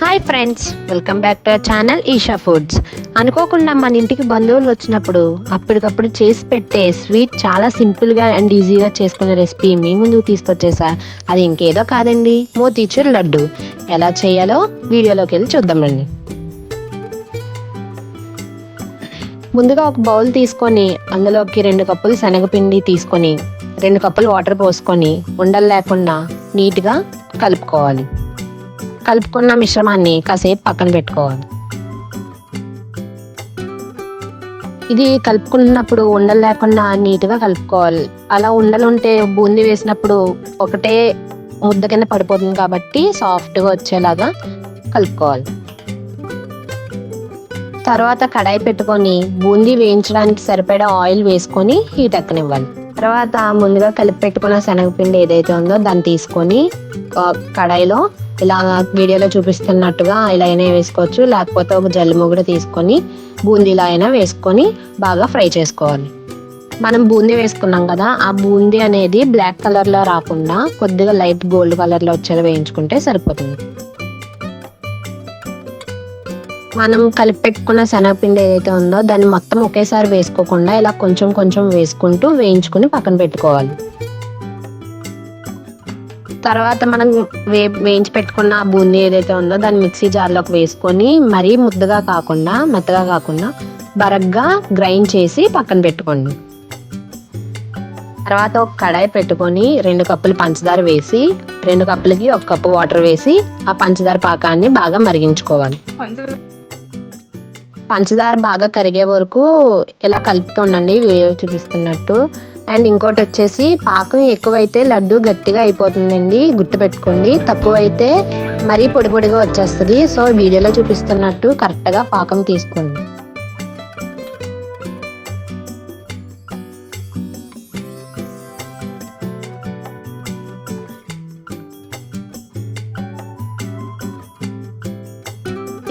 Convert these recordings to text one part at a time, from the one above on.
Hi friends welcome back to channel Eesha foods అనుకోకుండా మన ఇంటికి బంధువులు వచ్చినప్పుడు అప్పటికప్పుడు చేసి పెట్టే స్వీట్ చాలా సింపుల్గా అండ్ ఈజీగా చేసుకునే రెసిపీ మీ ముందుకు తీసుకొచ్చేసా. అది ఇంకేదో కాదండి మోతీచూర్ లడ్డు. ఎలా చేయాలో వీడియోలోకి వెళ్ళి చూద్దామండి ముందుగా ఒక బౌల్ తీసుకొని అందులోకి రెండు కప్పులు శనగపిండి తీసుకొని రెండు కప్పులు వాటర్ పోసుకొని ఉండలు లేకుండా నీట్గా కలుపుకోవాలి. కలుపుకున్న మిశ్రమాన్ని కాసేపు పక్కన పెట్టుకోవాలి. ఇది కలుపుకున్నప్పుడు ఉండలు లేకుండా నీట్గా కలుపుకోవాలి. అలా ఉండలు ఉంటే బూందీ వేసినప్పుడు ఒకటే ముద్ద కింద పడిపోతుంది కాబట్టి సాఫ్ట్గా వచ్చేలాగా కలుపుకోవాలి. తర్వాత కడాయి పెట్టుకొని బూందీ వేయించడానికి సరిపడా ఆయిల్ వేసుకొని హీట్ ఎక్కనివ్వాలి. తర్వాత ముందుగా కలిపి పెట్టుకున్న శనగపిండి ఏదైతే ఉందో దాన్ని తీసుకొని కడాయిలో ఇలా వీడియోలో చూపిస్తున్నట్టుగా ఇలా అయినా వేసుకోవచ్చు. లేకపోతే ఒక జల్లి కూడా తీసుకొని బూందీలా అయినా వేసుకొని బాగా ఫ్రై చేసుకోవాలి. మనం బూందీ వేసుకున్నాం కదా ఆ బూందీ అనేది బ్లాక్ కలర్లో రాకుండా కొద్దిగా లైట్ గోల్డ్ కలర్లో వచ్చేలా వేయించుకుంటే సరిపోతుంది. మనం కలిపి పెట్టుకున్న శనగపిండి ఏదైతే ఉందో దాన్ని మొత్తం ఒకేసారి వేసుకోకుండా ఇలా కొంచెం కొంచెం వేసుకుంటూ వేయించుకుని పక్కన పెట్టుకోవాలి. తర్వాత మనం వే వేయించి పెట్టుకున్న ఆ బూందీ ఏదైతే ఉందో దాన్ని మిక్సీ జార్లోకి వేసుకొని మరీ ముద్దగా కాకుండా మెత్తగా కాకుండా బరగ్గా గ్రైండ్ చేసి పక్కన పెట్టుకోండి. తర్వాత ఒక కడాయి పెట్టుకొని రెండు కప్పులు పంచదార వేసి రెండు కప్పులకి ఒక కప్పు వాటర్ వేసి ఆ పంచదార పాకాన్ని బాగా మరిగించుకోవాలి. పంచదార బాగా కరిగే వరకు ఇలా కలుపుతూ ఉండండి వీడియో చూపిస్తున్నట్టు. అండ్ ఇంకోటి వచ్చేసి పాకం ఎక్కువైతే లడ్డు గట్టిగా అయిపోతుందండి గుర్తుపెట్టుకోండి. తక్కువైతే మరీ పొడి పొడిగా వచ్చేస్తుంది. సో వీడియోలో చూపిస్తున్నట్టు కరెక్ట్గా పాకం తీసుకోండి.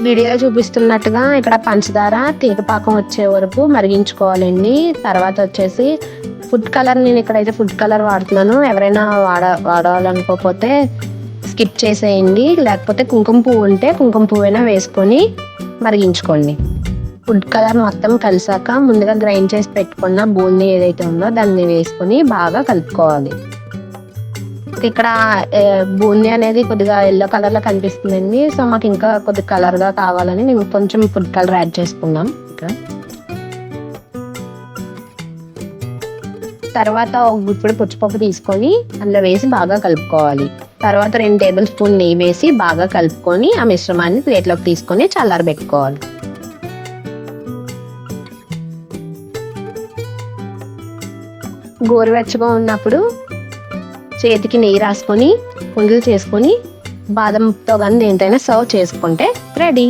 వీడియోలో చూపిస్తున్నట్టుగా ఇక్కడ పంచదార తీగపాకం వచ్చే వరకు మరిగించుకోవాలండి. తర్వాత వచ్చేసి ఫుడ్ కలర్ నేను ఇక్కడైతే ఫుడ్ కలర్ వాడుతున్నాను. ఎవరైనా వాడ వాడాలనుకోకపోతే స్కిప్ చేసేయండి. లేకపోతే కుంకుమ పువ్వు ఉంటే కుంకుమ పువ్వు అయినా వేసుకొని మరిగించుకోండి. ఫుడ్ కలర్ మొత్తం కలిసాక ముందుగా గ్రైండ్ చేసి పెట్టుకున్న బూందీ ఏదైతే ఉందో దాన్ని వేసుకొని బాగా కలుపుకోవాలి. ఇక్కడ బూందీ అనేది కొద్దిగా ఎల్లో కలర్లో కనిపిస్తుందండి. సో మాకు ఇంకా కొద్దిగా కలర్గా కావాలని మేము కొంచెం ఫుడ్ కలర్ యాడ్ చేసుకుందాం. ఇక్కడ తర్వాత ఒక గుప్పుడు పుచ్చిపప్పు తీసుకొని అందులో వేసి బాగా కలుపుకోవాలి. తర్వాత రెండు టేబుల్ స్పూన్ నెయ్యి వేసి బాగా కలుపుకొని ఆ మిశ్రమాన్ని ప్లేట్లోకి తీసుకొని చల్లారబెట్టుకోవాలి గోరువెచ్చగా ఉన్నప్పుడు చేతికి నెయ్యి రాసుకొని ఉండలు చేసుకొని బాదంతో కానీ దేనితోనే సర్వ్ చేసుకుంటే రెడీ.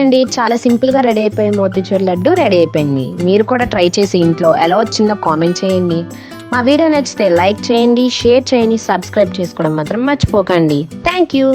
అండి చాలా సింపుల్గా రెడీ అయిపోయి మోతీచూర్ లడ్డు రెడీ అయిపోయింది. మీరు కూడా ట్రై చేసి ఇంట్లో ఎలా వచ్చిందో కామెంట్ చేయండి. మా వీడియో నచ్చితే లైక్ చేయండి షేర్ చేయండి సబ్స్క్రైబ్ చేసుకోవడం మాత్రం మర్చిపోకండి. Thank you.